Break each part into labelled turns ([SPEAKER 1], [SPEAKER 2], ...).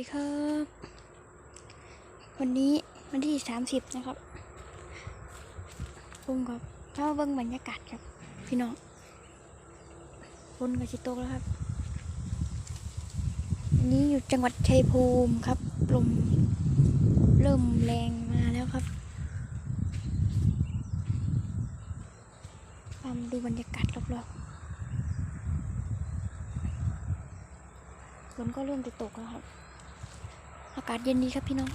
[SPEAKER 1] วันนี้วันที่สามสิบนะครับผมกับเข้าเบิ้งบรรยากาศครับ พี่น้องฝนก็สิโตแล้วครับอันนี้อยู่จังหวัดชัยภูมิครับลมเริ่มแรงมาแล้วครับตามดูบรรยากาศรอบๆฝนก็เริ่มจะตกแล้วครับ อากาศเย็นดีครับพี่น้อง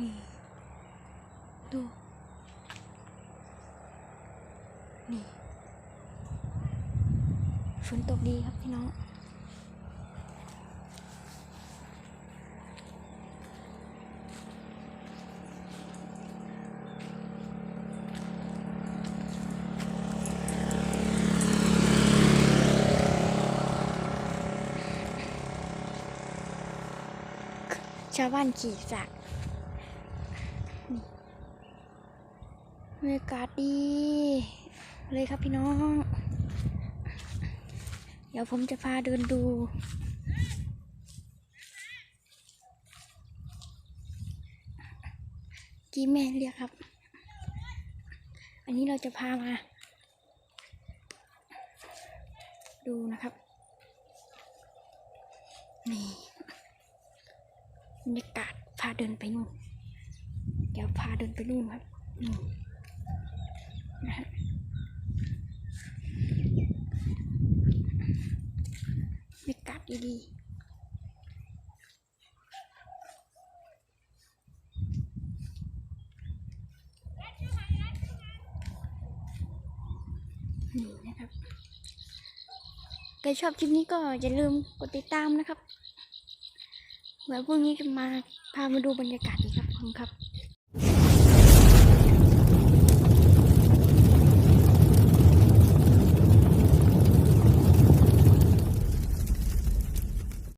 [SPEAKER 1] นี่ ดู นี่ ฝนตกดีครับพี่น้อง ชาวบ้านขี่สักนี่บรรยากาศดี เลยครับพี่น้อง เดี๋ยวผมจะพาเดินดูกี้แม่เรียกครับ อันนี้เราจะพามา ดูนะครับ นี่ รรยากาศพาเดินไปนู่น เดี๋ยวพาเดินไปนู่นครับนะฮะบรรยากาศดีๆนี่นะครับใครชอบคลิปนี้ก็อย่าลืมกดติดตามนะครับ เดี๋ยวพรุ่งนี้จะมาพามาดูบรรยากาศอีกครับขอบคุณครับ